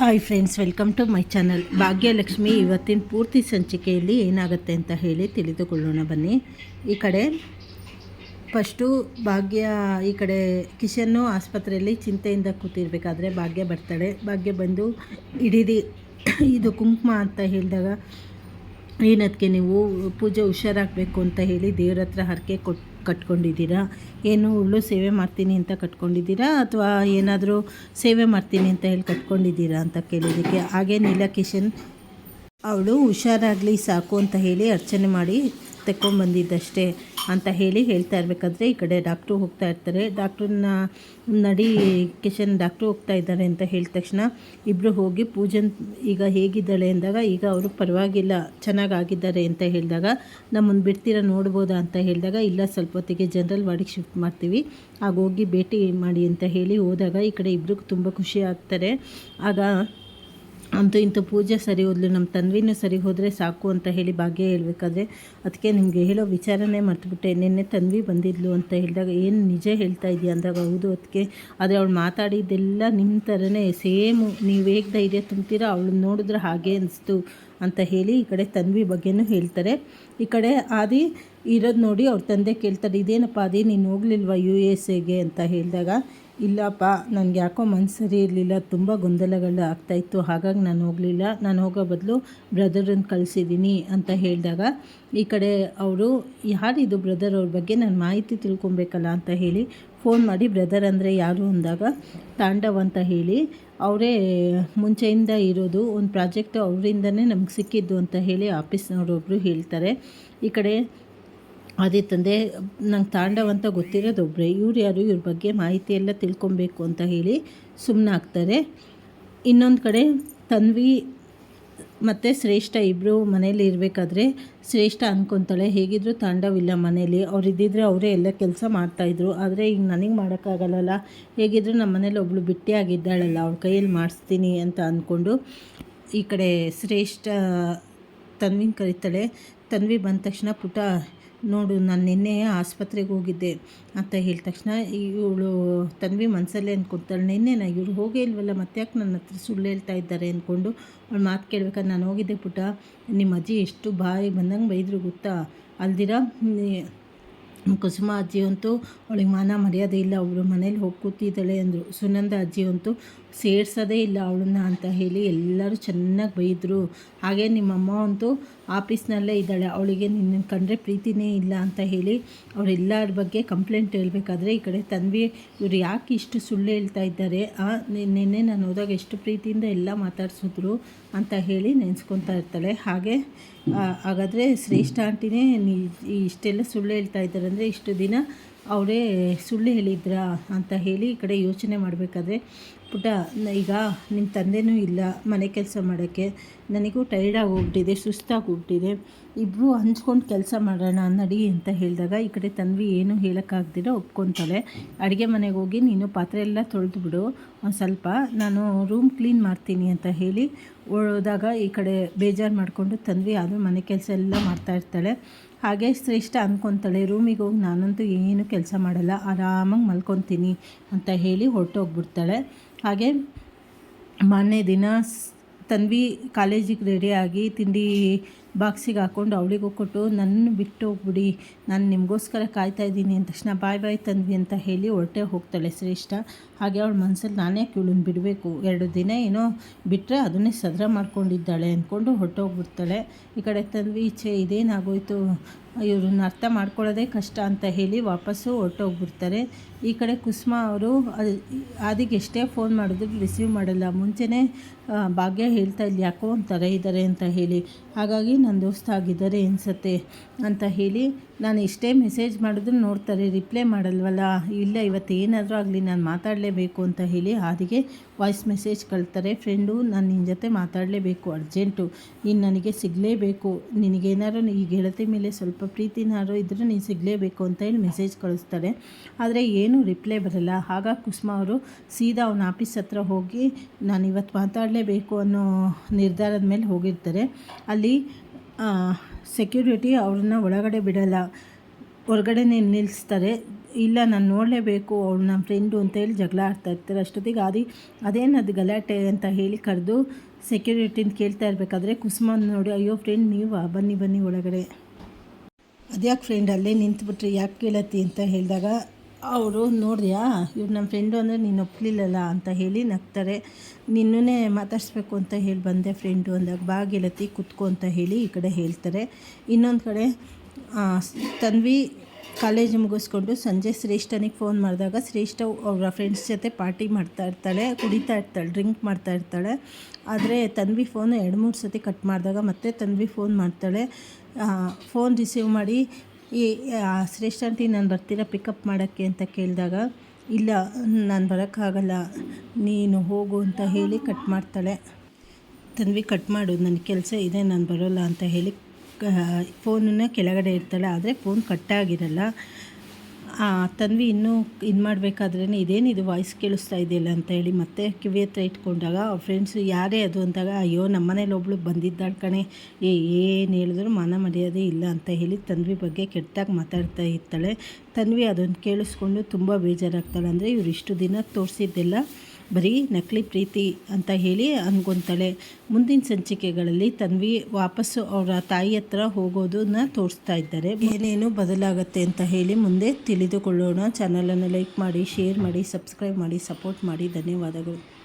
Hi friends welcome to my channel Bhagyalakshmi ಇವತ್ತಿನ ಪೂರ್ತಿ ಸಂಚಿಕೆಯಲ್ಲಿ ಏನಾಗುತ್ತೆ ಅಂತ ಹೇಳಿ ತಿಳಿದುಕೊಳ್ಳೋಣ ಬನ್ನಿ. ಈ ಕಡೆ ಫಸ್ಟು ಭಾಗ್ಯ, ಈ ಕಡೆ ಕಿಶನ್ನು ಆಸ್ಪತ್ರೆಯಲ್ಲಿ ಚಿಂತೆಯಿಂದ ಕೂತಿರ್ಬೇಕಾದ್ರೆ ಭಾಗ್ಯ ಬರ್ತಾಳೆ. ಭಾಗ್ಯ ಬಂದು ಹಿಡಿದಿ ಇದು ಕುಂಕುಮ ಅಂತ ಹೇಳಿದಾಗ ಏನದಕ್ಕೆ ನೀವು ಪೂಜೆ ಹುಷಾರಾಗಬೇಕು ಅಂತ ಹೇಳಿ ದೇವ್ರ ಹರಕೆ ಕೊಟ್ಟು ಕಟ್ಕೊಂಡಿದ್ದೀರಾ? ಏನು ಉಳ್ಳು ಸೇವೆ ಮಾಡ್ತೀನಿ ಅಂತ ಕಟ್ಕೊಂಡಿದ್ದೀರಾ? ಅಥವಾ ಏನಾದರೂ ಸೇವೆ ಮಾಡ್ತೀನಿ ಅಂತ ಹೇಳಿ ಕಟ್ಕೊಂಡಿದ್ದೀರಾ ಅಂತ ಕೇಳಿದ್ದಕ್ಕೆ? ಹಾಗೆ ನೀಲಕಿಶನ್ ಅವಳು ಹುಷಾರಾಗಲಿ ಸಾಕು ಅಂತ ಹೇಳಿ ಅರ್ಚನೆ ಮಾಡಿ ತೆಕ್ಕೊಂಬಂದಿದ್ದಷ್ಟೇ ಅಂತ ಹೇಳಿ ಹೇಳ್ತಾ ಇರಬೇಕಾದ್ರೆ ಈ ಕಡೆ ಡಾಕ್ಟ್ರು ಹೋಗ್ತಾ ಇರ್ತಾರೆ. ಡಾಕ್ಟ್ರನ್ನ ನಡಿ ಕಿಶನ್ ಡಾಕ್ಟ್ರು ಹೋಗ್ತಾ ಇದ್ದಾರೆ ಅಂತ ಹೇಳಿದ ತಕ್ಷಣ ಇಬ್ಬರು ಹೋಗಿ ಪೂಜನ್ ಈಗ ಹೇಗಿದ್ದಾಳೆ ಅಂದಾಗ ಈಗ ಅವರು ಪರವಾಗಿಲ್ಲ, ಚೆನ್ನಾಗಾಗಿದ್ದಾರೆ ಅಂತ ಹೇಳಿದಾಗ ನಮ್ಮನ್ನು ಬಿಡ್ತೀರ ನೋಡ್ಬೋದಾ ಅಂತ ಹೇಳಿದಾಗ ಇಲ್ಲ ಸ್ವಲ್ಪ ಹೊತ್ತಿಗೆ ಜನರಲ್ ವಾರ್ಡಿಗೆ ಶಿಫ್ಟ್ ಮಾಡ್ತೀವಿ ಆಗ ಹೋಗಿ ಭೇಟಿ ಮಾಡಿ ಅಂತ ಹೇಳಿ ಹೋದಾಗ ಈ ಕಡೆ ಇಬ್ಬರಿಗೂ ತುಂಬ ಖುಷಿ ಆಗ್ತಾರೆ. ಆಗ ಅಂತೂ ಇಂಥ ಪೂಜೆ ಸರಿ ಹೋದ್ಲು ನಮ್ಮ ತನ್ವಿನೂ ಸರಿ ಹೋದರೆ ಸಾಕು ಅಂತ ಹೇಳಿ ಭಾಗ್ಯ ಹೇಳಬೇಕಾದ್ರೆ ಅದಕ್ಕೆ ನಿಮಗೆ ಹೇಳೋ ವಿಚಾರನೇ ಮರ್ತುಬಿಟ್ಟೆ. ನಿನ್ನೆ ತನ್ವಿ ಬಂದಿದ್ಲು ಅಂತ ಹೇಳಿದಾಗ ಏನು ನಿಜ ಹೇಳ್ತಾ ಇದೆಯಾ ಅಂದಾಗ, ಹೌದು ಅದಕ್ಕೆ. ಆದರೆ ಅವಳು ಮಾತಾಡಿದ್ದೆಲ್ಲ ನಿಮ್ಮ ಥರನೇ ಸೇಮು. ನೀವು ಹೇಗೆ ಧೈರ್ಯ ತುಂಬ್ತೀರೋ ಅವಳು ನೋಡಿದ್ರೆ ಹಾಗೆ ಅನಿಸ್ತು. ಅಂತ ಹೇಳಿ ಈ ಕಡೆ ತನ್ವಿ ಬಗ್ಗೆನೂ ಹೇಳ್ತಾರೆ. ಈ ಕಡೆ ಆದಿ ಇರೋದು ನೋಡಿ ಅವ್ರ ತಂದೆ ಕೇಳ್ತಾರೆ, ಇದೇನಪ್ಪ ಆದಿ, ನೀನು ಹೋಗ್ಲಿಲ್ವಾ ಯು ಎಸ್ ಎಗೆ? ಅಂತ ಹೇಳಿದಾಗ, ಇಲ್ಲಪ್ಪ, ನನಗೆ ಯಾಕೋ ಮನಸ್ಸು ಸರಿ ಇರಲಿಲ್ಲ, ತುಂಬ ಗೊಂದಲಗಳು ಆಗ್ತಾಯಿತ್ತು ಹಾಗಾಗಿ ನಾನು ಹೋಗಲಿಲ್ಲ. ನಾನು ಹೋಗೋ ಬದಲು ಬ್ರದರನ್ನು ಕಳಿಸಿದ್ದೀನಿ ಅಂತ ಹೇಳಿದಾಗ, ಈ ಕಡೆ ಅವರು, ಯಾರಿದು ಬ್ರದರ್ ಅವ್ರ ಬಗ್ಗೆ ನಾನು ಮಾಹಿತಿ ತಿಳ್ಕೊಬೇಕಲ್ಲ? ಅಂತ ಹೇಳಿ ಫೋನ್ ಮಾಡಿ, ಬ್ರದರ್ ಅಂದರೆ ಯಾರು? ಅಂದಾಗ, ತಾಂಡವ್ ಅಂತ ಹೇಳಿ. ಅವರೇ ಮುಂಚೆಯಿಂದ ಇರೋದು, ಒಂದು ಪ್ರಾಜೆಕ್ಟ್ ಅವರಿಂದನೇ ನಮ್ಗೆ ಸಿಕ್ಕಿದ್ದು ಅಂತ ಹೇಳಿ ಆಫೀಸ್ನವರೊಬ್ಬರು ಹೇಳ್ತಾರೆ. ಈ ಕಡೆ ಅದೇ ತಂದೆ, ನಂಗೆ ತಾಂಡವ್ ಅಂತ ಗೊತ್ತಿರೋದು ಒಬ್ಬರೇ ಇವ್ರು ಯಾರು? ಇವ್ರ ಬಗ್ಗೆ ಮಾಹಿತಿ ಎಲ್ಲ ತಿಳ್ಕೊಬೇಕು ಅಂತ ಹೇಳಿ ಸುಮ್ಮನಾಗ್ತಾರೆ ಇನ್ನೊಂದು ಕಡೆ, ತನ್ವಿ ಮತ್ತು ಶ್ರೇಷ್ಠ ಇಬ್ಬರು ಮನೇಲಿ ಇರಬೇಕಾದ್ರೆ ಶ್ರೇಷ್ಠ ಅಂದ್ಕೊತಾಳೆ ಹೇಗಿದ್ರು ತಾಂಡವಿಲ್ಲ ಮನೇಲಿ. ಅವ್ರು ಇದ್ದಿದ್ರೆ ಅವರೇ ಎಲ್ಲ ಕೆಲಸ ಮಾಡ್ತಾಯಿದ್ರು ಆದರೆ ಈಗ ನನಗೆ ಮಾಡೋಕ್ಕಾಗಲ್ಲಲ್ಲ? ಹೇಗಿದ್ರು ನಮ್ಮ ಮನೇಲಿ ಒಬ್ಳು ಆಗಿದ್ದಾಳಲ್ಲ. ಅವ್ರ ಕೈಯಲ್ಲಿ ಮಾಡಿಸ್ತೀನಿ ಅಂತ ಅಂದ್ಕೊಂಡು ಈ ಕಡೆ ಶ್ರೇಷ್ಠ ತನ್ವಿನ ಕರೀತಾಳೆ. ತನ್ವಿ ಬಂದ ತಕ್ಷಣ ಪುಟ ನೋಡು, ನಾನು ನಿನ್ನೆ ಆಸ್ಪತ್ರೆಗೆ ಹೋಗಿದ್ದೆ ಅಂತ ಹೇಳಿದ ತಕ್ಷಣ ಇವಳು ತನ್ವಿ ಮನಸ್ಸಲ್ಲೇ ಅಂದ್ಕೊತಾಳೆ ನಿನ್ನೆ ನಾ ಇವ್ರು ಹೋಗೇ ಇಲ್ವಲ್ಲ ಮತ್ತೆ ಯಾಕೆ ನನ್ನ ಹತ್ರ ಸುಳ್ಳು ಹೇಳ್ತಾ ಇದ್ದಾರೆ? ಅಂದ್ಕೊಂಡು ಅವಳು ಮಾತು ಕೇಳ್ಬೇಕಾದ್ರೆ ನಾನು ಹೋಗಿದ್ದೆ ಪುಟ ನಿಮ್ಮ ಅಜ್ಜಿ ಎಷ್ಟು ಬಾಯಿ ಬಂದಂಗೆ ಬೈದರು ಗೊತ್ತಾ? ಅಲ್ದಿರ? ಕುಸುಮ ಅಜ್ಜಿ ಅಂತೂ ಅವಳಿಗೆ ಮಾನ ಮರ್ಯಾದೆ ಇಲ್ಲ, ಅವಳು ಮನೇಲಿ ಹೋಗಿ ಕೂತಿದ್ದಾಳೆ ಅಂದರು. ಸುನಂದ ಅಜ್ಜಿ ಅಂತೂ ಸೇರ್ಸೋದೇ ಇಲ್ಲ ಅವಳನ್ನ ಅಂತ ಹೇಳಿ ಎಲ್ಲರೂ ಚೆನ್ನಾಗಿ ಬೈದರು. ಹಾಗೆ ನಿಮ್ಮಮ್ಮ ಅಂತೂ ಆಫೀಸ್ನಲ್ಲೇ ಇದ್ದಾಳೆ. ಅವಳಿಗೆ ನಿನ್ನ ಕಂಡ್ರೆ ಪ್ರೀತಿನೇ ಇಲ್ಲ ಅಂತ ಹೇಳಿ ಅವರೆಲ್ಲರ ಬಗ್ಗೆ ಕಂಪ್ಲೇಂಟ್ ಹೇಳಬೇಕಾದ್ರೆ ಈ ಕಡೆ ತನ್ವಿ ಇವ್ರು ಯಾಕೆ ಇಷ್ಟು ಸುಳ್ಳು ಹೇಳ್ತಾ ಇದ್ದಾರೆ? ನಿನ್ನೆ ನಾನು ಹೋದಾಗ ಎಷ್ಟು ಪ್ರೀತಿಯಿಂದ ಎಲ್ಲ ಮಾತಾಡಿಸಿದ್ರು ಅಂತ ಹೇಳಿ ನೆನೆಸ್ಕೊತಾ ಇರ್ತಾಳೆ. ಹಾಗೆ ಹಾಗಾದರೆ ಶ್ರೇಷ್ಠ ಆಂಟಿನೇ ಇಷ್ಟೆಲ್ಲ ಸುಳ್ಳು ಹೇಳ್ತಾ ಇದ್ದಾರೆ ಅಂದರೆ ಇಷ್ಟು ದಿನ ಅವರೇ ಸುಳ್ಳು ಹೇಳಿದ್ರಾ ಅಂತ ಹೇಳಿ ಈ ಕಡೆ ಯೋಚನೆ ಮಾಡಬೇಕಾದ್ರೆ, ಪುಟ ಈಗ ನಿಮ್ಮ ತಂದೆನೂ ಇಲ್ಲ, ಮನೆ ಕೆಲಸ ಮಾಡೋಕ್ಕೆ, ನನಗೂ ಟೈರ್ಡಾಗಿ ಹೋಗ್ಬಿಟ್ಟಿದೆ, ಸುಸ್ತಾಗಿ ಹೋಗ್ಬಿಟ್ಟಿದೆ ಇಬ್ಬರು ಹಂಚ್ಕೊಂಡು ಕೆಲಸ ಮಾಡೋಣ ನಡಿ ಅಂತ ಹೇಳಿದಾಗ ಈ ಕಡೆ ತನ್ವಿ ಏನು ಹೇಳೋಕ್ಕಾಗ್ದಿರ ಒಪ್ಕೊತಾಳೆ ಅಡುಗೆ ಮನೆಗೆ ಹೋಗಿ ನೀನು ಪಾತ್ರೆ ಎಲ್ಲ ತೊಳೆದು ಬಿಡು ಒಂದು ಸ್ವಲ್ಪ, ನಾನು ರೂಮ್ ಕ್ಲೀನ್ ಮಾಡ್ತೀನಿ ಅಂತ ಹೇಳಿ ಹೋದಾಗ ಈ ಕಡೆ ಬೇಜಾರು ಮಾಡಿಕೊಂಡು ತನ್ವಿ ಆದರೂ ಮನೆ ಕೆಲಸ ಎಲ್ಲ ಮಾಡ್ತಾಯಿರ್ತಾಳೆ ಹಾಗೆ ಶ್ರೇಷ್ಠ ಅಂದ್ಕೊತಾಳೆ ರೂಮಿಗೆ ಹೋಗಿ ನಾನಂತೂ ಏನು ಕೆಲಸ ಮಾಡಲ್ಲ. ಆರಾಮಾಗಿ ಮಲ್ಕೊತೀನಿ ಅಂತ ಹೇಳಿ ಹೊರಟೋಗ್ಬಿಡ್ತಾಳೆ. ಹಾಗೆ ಮಾರನೇ ದಿನ ತನ್ವಿ ಕಾಲೇಜಿಗೆ ರೆಡಿಯಾಗಿ ತಿಂಡಿ ಬಾಕ್ಸಿಗೆ ಹಾಕ್ಕೊಂಡು ಅವಳಿಗೂ ಕೊಟ್ಟು ನನ್ನ ಬಿಟ್ಟು ಹೋಗ್ಬಿಡಿ. ನಾನು ನಿಮಗೋಸ್ಕರ ಕಾಯ್ತಾ ಇದ್ದೀನಿ. ಅಂದ ತಕ್ಷಣ ಬಾಯ್ ಬಾಯ್ ತಂದ್ವಿ ಅಂತ ಹೇಳಿ ಹೊರಟೆ ಹೋಗ್ತಾಳೆ ಶ್ರೇಷ್ಠ. ಹಾಗೆ ಅವಳ ಮನಸ್ಸಲ್ಲಿ ನಾನೇ ಕೀಳನ್ನು ಬಿಡಬೇಕು. ಎರಡು ದಿನ ಏನೋ ಬಿಟ್ಟರೆ ಅದನ್ನೇ ಸದ್ರ ಮಾಡ್ಕೊಂಡಿದ್ದಾಳೆ ಅಂದ್ಕೊಂಡು ಹೊರಟೋಗ್ಬಿಡ್ತಾಳೆ. ಈ ಕಡೆ ತಂದ್ವಿ ಈಚೆ ಇದೇನಾಗೋಯ್ತು? ಇವ್ರನ್ನ ಅರ್ಥ ಮಾಡ್ಕೊಳ್ಳೋದೇ ಕಷ್ಟ ಅಂತ ಹೇಳಿ ವಾಪಸ್ಸು ಹೊರಟೋಗ್ಬಿಡ್ತಾರೆ. ಈ ಕಡೆ ಕುಸುಮ ಅವರು ಆದಿಗೆ ಎಷ್ಟೇ ಫೋನ್ ಮಾಡಿದ್ರು ರಿಸೀವ್ ಮಾಡಲ್ಲ. ಮುಂಚೆನೇ ಭಾಗ್ಯ ಹೇಳ್ತಾ ಇಲ್ಲಿ ಯಾಕೋ ಒಂಥರ ಇದ್ದಾರೆ ಅಂತ ಹೇಳಿ. ಹಾಗಾಗಿ ನನ್ನ ದೋಸ್ತ ಆಗಿದ್ದಾರೆ ಅನಿಸತ್ತೆ ಅಂತ ಹೇಳಿ ನಾನು ಇಷ್ಟೇ ಮೆಸೇಜ್ ಮಾಡಿದ್ರು ನೋಡ್ತಾರೆ, ರಿಪ್ಲೈ ಮಾಡಲ್ವಲ್ಲ? ಇಲ್ಲ, ಇವತ್ತು ಏನಾದರೂ ಆಗಲಿ, ನಾನು ಮಾತಾಡಲೇಬೇಕು ಅಂತ ಹೇಳಿ ಆದಿಗೆ ವಾಯ್ಸ್ ಮೆಸೇಜ್ ಕಳ್ತಾರೆ. ಫ್ರೆಂಡು, ನಾನು ನಿನ್ನ ಜೊತೆ ಮಾತಾಡಲೇಬೇಕು, ಅರ್ಜೆಂಟು. ನೀನು ನನಗೆ ಸಿಗಲೇಬೇಕು. ನಿನಗೇನಾದ್ರು ಈ ಗೆಳತಿ ಮೇಲೆ ಸ್ವಲ್ಪ ಪ್ರೀತಿನಾರು ಇದ್ದರೂ ನೀನು ಸಿಗಲೇಬೇಕು ಅಂತ ಹೇಳಿ ಮೆಸೇಜ್ ಕಳಿಸ್ತಾರೆ. ಆದರೆ ಏನೂ ರಿಪ್ಲೈ ಬರಲ್ಲ. ಆಗ ಕುಸುಮ ಅವರು ಸೀದಾ ಅವನ ಆಫೀಸ್ ಹತ್ರ ಹೋಗಿ, ನಾನು ಇವತ್ತು ಮಾತಾಡಲೇಬೇಕು ಅನ್ನೋ ನಿರ್ಧಾರದ ಮೇಲೆ ಹೋಗಿರ್ತಾರೆ. ಅಲ್ಲಿ ಸೆಕ್ಯೂರಿಟಿ ಅವ್ರನ್ನ ಒಳಗಡೆ ಬಿಡಲ್ಲ. ಹೊರಗಡೆ ನಿಲ್ಲಿಸ್ತಾರೆ ಇಲ್ಲ, ನಾನು ನೋಡಲೇಬೇಕು ಅವಳು ನಮ್ಮ ಫ್ರೆಂಡು ಅಂತೇಳಿ ಜಗಳ ಆಡ್ತಾ ಇರ್ತಾರೆ. ಅಷ್ಟೊತ್ತಿಗೆ ಆದಿ ಅದೇನದು ಗಲಾಟೆ ಅಂತ ಹೇಳಿ ಕರೆದು ಸೆಕ್ಯೂರಿಟಿನ ಕೇಳ್ತಾ ಇರಬೇಕಾದ್ರೆ ಕುಸುಮನ್ ನೋಡಿ, ಅಯ್ಯೋ ಫ್ರೆಂಡ್ ನೀವು ಬನ್ನಿ ಬನ್ನಿ ಒಳಗಡೆ. ಅದ್ಯಾಕೆ ಫ್ರೆಂಡ್ ಅಲ್ಲೇ ನಿಂತ್ಬಿಟ್ರಿ, ಯಾಕೆ ಕೇಳತ್ತಿ ಅಂತ ಹೇಳಿದಾಗ ಅವರು ನೋಡಿದ್ಯಾ? ಇವ್ರು ನಮ್ಮ ಫ್ರೆಂಡು ಅಂದರೆ ನೀನು ಒಪ್ಪಲಿಲ್ಲಲ್ಲ ಅಂತ ಹೇಳಿ ನಗ್ತಾರೆ. ನಿನ್ನನ್ನೇ ಮಾತಾಡಿಸ್ಬೇಕು ಅಂತ ಹೇಳಿ ಬಂದೆ ಫ್ರೆಂಡು ಅಂದಾಗ ಬಾಗಿಲತಿ ಕುತ್ಕೋ ಅಂತ ಹೇಳಿ ಈ ಕಡೆ ಹೇಳ್ತಾರೆ. ಇನ್ನೊಂದು ಕಡೆ ತನ್ವಿ ಕಾಲೇಜ್ ಮುಗಿಸ್ಕೊಂಡು ಸಂಜೆ ಶ್ರೇಷ್ಠನಿಗೆ ಫೋನ್ ಮಾಡಿದಾಗ ಶ್ರೇಷ್ಠ ಅವರ ಫ್ರೆಂಡ್ಸ್ ಜೊತೆ ಪಾರ್ಟಿ ಮಾಡ್ತಾ ಇರ್ತಾಳೆ, ಕುಡಿತಾ ಇರ್ತಾಳೆ ಡ್ರಿಂಕ್ ಮಾಡ್ತಾ ಇರ್ತಾಳೆ. ಆದರೆ ತನ್ವಿ ಫೋನು ಎರಡು ಮೂರು ಸತಿ ಕಟ್ ಮಾಡಿದಾಗ ಮತ್ತೆ ತನ್ವಿ ಫೋನ್ ಮಾಡ್ತಾಳೆ. ಫೋನ್ ರಿಸೀವ್ ಮಾಡಿ ಈ ಶ್ರೇಷ್ಠ ಆಂಟಿ ನಾನು ಬರ್ತೀರಾ ಪಿಕಪ್ ಮಾಡೋಕ್ಕೆ ಅಂತ ಕೇಳಿದಾಗ, ಇಲ್ಲ, ನಾನು ಬರೋಕ್ಕಾಗಲ್ಲ, ನೀನು ಹೋಗು ಅಂತ ಹೇಳಿ ಕಟ್ ಮಾಡ್ತಾಳೆ. ತನ್ವಿ ಕಟ್ ಮಾಡು ನನ್ನ ಕೆಲಸ ಇದೆ, ನಾನು ಬರೋಲ್ಲ ಅಂತ ಹೇಳಿ ಫೋನನ್ನ ಕೆಳಗಡೆ ಇರ್ತಾಳೆ ಆದರೆ ಫೋನ್ ಕಟ್ಟಾಗಿರಲ್ಲ ತನ್ವಿ ಇನ್ನೂ ಇದು ಮಾಡಬೇಕಾದ್ರೇ ಇದೇನಿದು ವಾಯ್ಸ್ ಕೇಳಿಸ್ತಾ ಇದೆಯಲ್ಲ ಅಂತ ಹೇಳಿ ಮತ್ತೆ ಕಿವಿ ಹತ್ರ ಇಟ್ಕೊಂಡಾಗ ಅವ್ರ ಫ್ರೆಂಡ್ಸು ಯಾರೇ ಅದು ಅಂದಾಗ, ಅಯ್ಯೋ ನಮ್ಮ ಮನೇಲಿ ಒಬ್ಳು ಬಂದಿದ್ದಾಳೆ ಕಣೆ. ಏ, ಏನು ಹೇಳಿದ್ರು ಮನ ಮರ್ಯಾದೆ ಇಲ್ಲ ಅಂತ ಹೇಳಿ ತನ್ವಿ ಬಗ್ಗೆ ಕೆಟ್ಟಾಗಿ ಮಾತಾಡ್ತಾ ಇರ್ತಾಳೆ. ತನ್ವಿ ಅದನ್ನು ಕೇಳಿಸ್ಕೊಂಡು ತುಂಬ ಬೇಜಾರಾಗ್ತಾಳೆ. ಅಂದರೆ ಇವರು ಇಷ್ಟು ದಿನ ತೋರಿಸಿದ್ದೆಲ್ಲ. ಬರೀ ನಕಲಿ ಪ್ರೀತಿ ಅಂತ ಹೇಳಿ ಅನ್ಕೊತಾಳೆ. ಮುಂದಿನ ಸಂಚಿಕೆಗಳಲ್ಲಿ ತನ್ವಿ ವಾಪಸ್ಸು ಅವರ ತಾಯಿ ಹತ್ರ ಹೋಗೋದನ್ನ ತೋರಿಸ್ತಾ ಇದ್ದಾರೆ. ಏನೇನು ಬದಲಾಗುತ್ತೆ ಅಂತ ಹೇಳಿ ಮುಂದೆ ತಿಳಿದುಕೊಳ್ಳೋಣ. ಚಾನಲನ್ನು ಲೈಕ್ ಮಾಡಿ ಶೇರ್ ಮಾಡಿ ಸಬ್ಸ್ಕ್ರೈಬ್ ಮಾಡಿ ಸಪೋರ್ಟ್ ಮಾಡಿ. ಧನ್ಯವಾದಗಳು.